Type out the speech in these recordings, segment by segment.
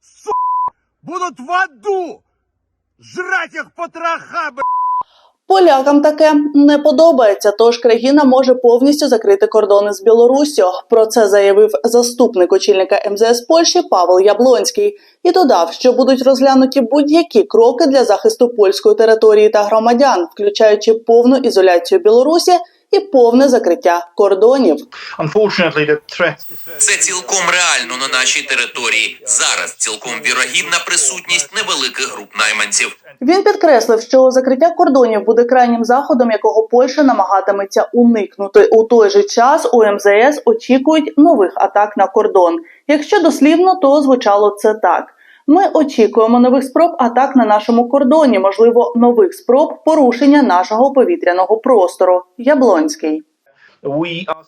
сука, будут в аду жрать их потроха, блядь. Полякам таке не подобається, тож країна може повністю закрити кордони з Білоруссю. Про це заявив заступник очільника МЗС Польщі Павел Яблонський і додав, що будуть розглянуті будь-які кроки для захисту польської території та громадян, включаючи повну ізоляцію Білорусі і повне закриття кордонів. Це цілком реально на нашій території. Зараз цілком вірогідна присутність невеликих груп найманців. Він підкреслив, що закриття кордонів буде крайнім заходом, якого Польща намагатиметься уникнути. У той же час у МЗС очікують нових атак на кордон. Якщо дослівно, то звучало це так. Ми очікуємо нових спроб атак на нашому кордоні, можливо, нових спроб порушення нашого повітряного простору. Яблонський.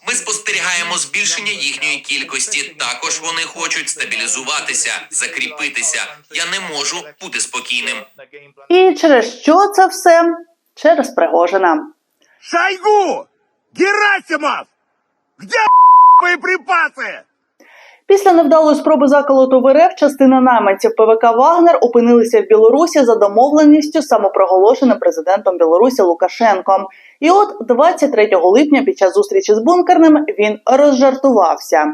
Ми спостерігаємо збільшення їхньої кількості. Також вони хочуть стабілізуватися, закріпитися. Я не можу бути спокійним. І через що це все? Через Пригожина. Шойгу! Герасимов! Где боеприпасы? Після невдалої спроби заколоту в РФ частина найманців ПВК Вагнер опинилися в Білорусі за домовленістю самопроголошеним президентом Білорусі Лукашенком. І от 23 липня під час зустрічі з бункерним він розжартувався.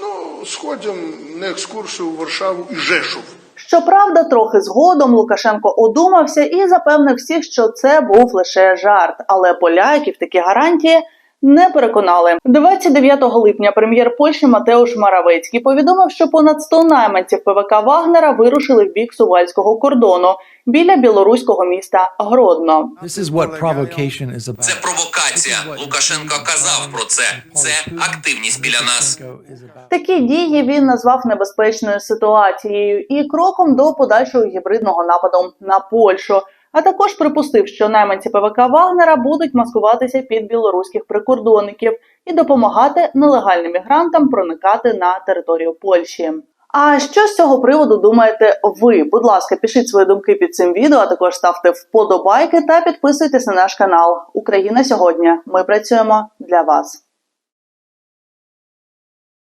Ну, сходимо на екскурсію в Варшаву і Жешув. Щоправда, трохи згодом Лукашенко одумався і запевнив всіх, що це був лише жарт. Але поляків такі гарантії не переконали. 29 липня прем'єр Польщі Матеуш Маравецький повідомив, що понад 100 найманців ПВК Вагнера вирушили в бік сувальського кордону біля білоруського міста Гродно. Це провокація. Лукашенко казав про це. Це активність біля нас. Такі дії він назвав небезпечною ситуацією і кроком до подальшого гібридного нападу на Польщу. А також припустив, що найманці ПВК Вагнера будуть маскуватися під білоруських прикордонників і допомагати нелегальним мігрантам проникати на територію Польщі. А що з цього приводу думаєте ви? Будь ласка, пишіть свої думки під цим відео, а також ставте вподобайки та підписуйтесь на наш канал Україна сьогодні. Ми працюємо для вас.